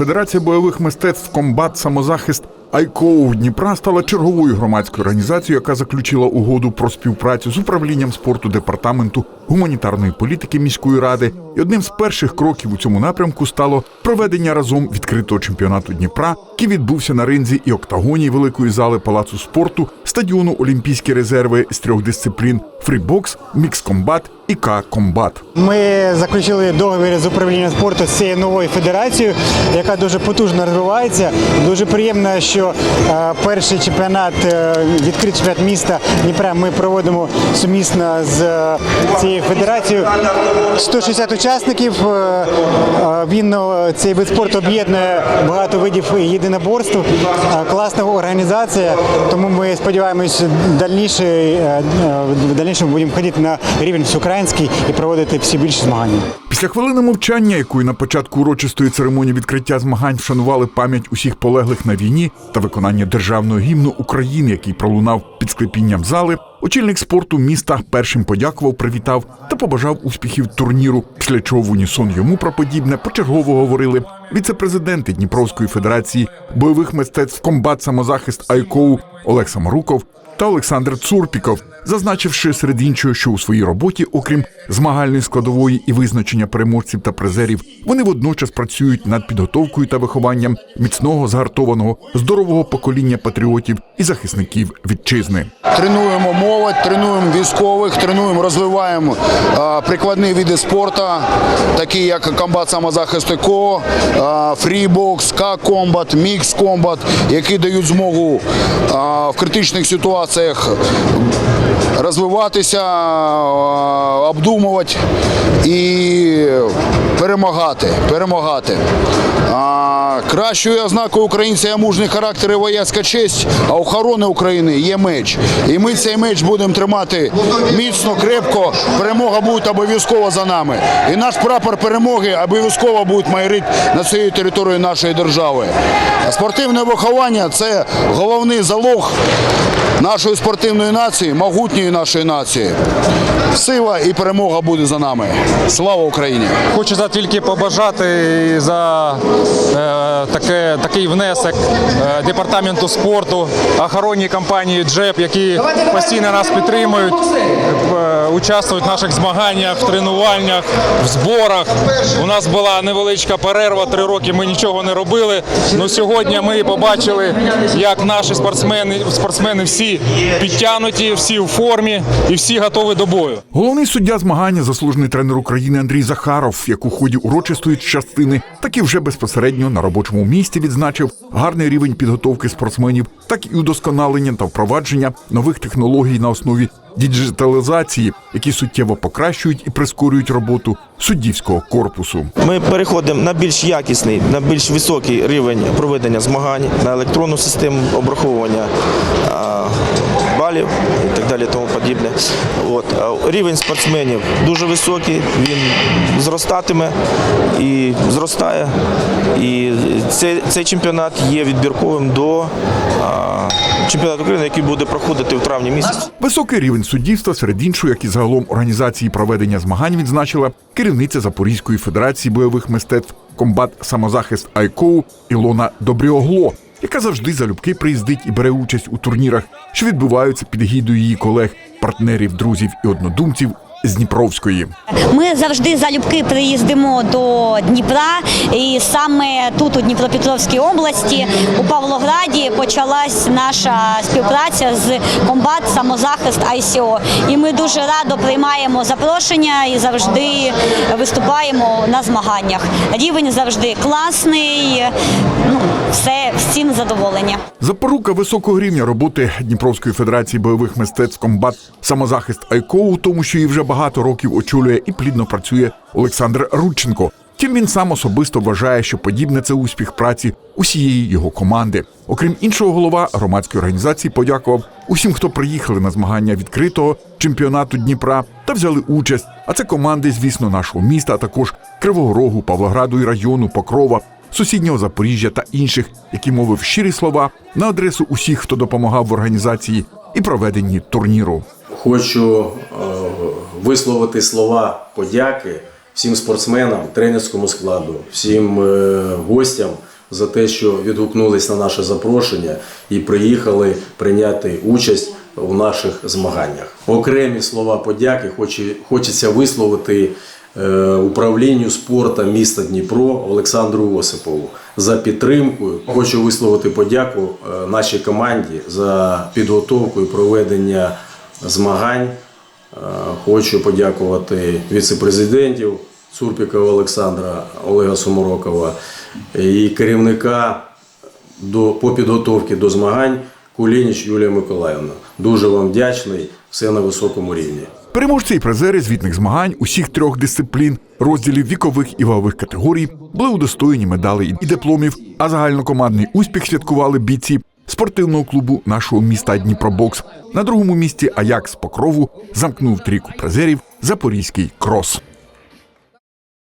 Федерація бойових мистецтв комбат самозахист Айкоу Дніпра стала черговою громадською організацією, яка заключила угоду про співпрацю з управлінням спорту департаменту гуманітарної політики міської ради. І одним з перших кроків у цьому напрямку стало проведення разом відкритого чемпіонату Дніпра, який відбувся на ринзі і октагоні великої зали палацу спорту, стадіону Олімпійські резерви з трьох дисциплін: фрібокс, мікс-комбат і К-комбат. Ми заключили договір з управлінням спорту з цією новою федерацією, яка дуже потужно розвивається. Дуже приємно, що е, перший чемпіонат, е, відкритий чемпіонат міста Дніпра ми проводимо сумісно з е, цією федерацією. 160 учасників. е, е, Він е, цей вид спорту об'єднує багато видів єдиноборств. Класна організація, тому ми сподіваємось, дальніше, в дальнішому будемо ходити на рівень всеукраїнський і проводити всі більші змагання. Після хвилини мовчання, якою на початку урочистої церемонії відкриття змагань вшанували пам'ять усіх полеглих на війні та виконання державного гімну України, який пролунав під склепінням зали, очільник спорту міста першим подякував, привітав та побажав успіхів турніру. Після чого в унісон йому про подібне почергово говорили віце-президенти Дніпровської федерації бойових мистецтв комбат самозахист Айкоу Олег Самаруков та Олександр Цурпіков, зазначивши серед іншого, що у своїй роботі, окрім змагальної складової і визначення переможців та призерів, вони водночас працюють над підготовкою та вихованням міцного, згартованого, здорового покоління патріотів і захисників вітчизни. Тренуємо молодь, тренуємо військових, тренуємо, розвиваємо прикладні види спорту, такі як комбат самозахисту КО, фрібокс, К-комбат, мікс-комбат, які дають змогу в критичних ситуаціях розвиватися, обдумувати і перемагати. перемагати. Кращою ознакою українця є мужний характер і вояцька честь, а охорони України є меч. І ми цей меч будемо тримати міцно, крепко. Перемога буде обов'язково за нами. І наш прапор перемоги обов'язково буде майорити на цією територією нашої держави. Спортивне виховання це головний залог нашої спортивної нації, могутньої нашої нації. Сила і перемога буде за нами. Слава Україні! Хочу за тільки побажати за е, таке, такий внесок е, департаменту спорту, охоронній компанії Джеб, які постійно нас підтримують, е, участвують в наших змаганнях, в тренуваннях, в зборах. У нас була невеличка перерва, три роки ми нічого не робили. Ну сьогодні ми побачили, як наші спортсмени, спортсмени всі підтягнуті, всі в формі і всі готові до бою. Головний суддя змагання, заслужений тренер України Андрій Захаров, як у ході урочистої частини, так і вже безпосередньо на робочому місці відзначив гарний рівень підготовки спортсменів, так і удосконалення та впровадження нових технологій на основі діджиталізації, які суттєво покращують і прискорюють роботу суддівського корпусу. Ми переходимо на більш якісний, на більш високий рівень проведення змагань, на електронну систему обраховування балів і так далі, тому подібне. От. Рівень спортсменів дуже високий, він зростатиме і зростає. І цей, цей чемпіонат є відбірковим до а, чемпіонату України, який буде проходити в травні місяці. Високий рівень суддівства серед іншого, як і загалом організації проведення змагань, відзначила керівниця Запорізької федерації бойових мистецтв комбат самозахист Айкоу Ілона Добріогло, яка завжди залюбки приїздить і бере участь у турнірах, що відбуваються під гідою її колег, партнерів, друзів і однодумців з Дніпровської. Ми завжди залюбки приїздимо до Дніпра, і саме тут, у Дніпропетровській області, у Павлограді, почалась наша співпраця з комбат самозахист ICO. І ми дуже радо приймаємо запрошення і завжди виступаємо на змаганнях. Рівень завжди класний. Ну, все всім задоволення. Запорука високого рівня роботи Дніпровської федерації бойових мистецтв комбат самозахист Айкоу, тому, що її вже багато років очолює і плідно працює Олександр Рудченко. Втім, він сам особисто вважає, що подібне це успіх праці усієї його команди. Окрім іншого, голова громадської організації подякував усім, хто приїхали на змагання відкритого чемпіонату Дніпра та взяли участь. А це команди, звісно, нашого міста, а також Кривого Рогу, Павлограду і району, Покрова, сусіднього Запоріжжя та інших, які мовив щирі слова на адресу усіх, хто допомагав в організації і проведенні турніру. Хочу е, висловити слова подяки всім спортсменам, тренерському складу, всім е, гостям за те, що відгукнулись на наше запрошення і приїхали прийняти участь у наших змаганнях. Окремі слова подяки хоче- хочеться висловити управлінню спорту міста Дніпро Олександру Осипову за підтримку. Хочу висловити подяку е, нашій команді за підготовку і проведення змагань. Е, Хочу подякувати віце-президентів Цурпікова Олександра Олега Суморокова і керівника до, по підготовці до змагань Кулініч Юлія Миколаївна. Дуже вам вдячний, все на високому рівні. Переможці і призери звітних змагань усіх трьох дисциплін, розділів вікових і вагових категорій були удостоєні медалей і дипломів. А загальнокомандний успіх святкували бійці спортивного клубу нашого міста Дніпробокс. На другому місці Аякс Покрову замкнув трійку призерів Запорізький крос.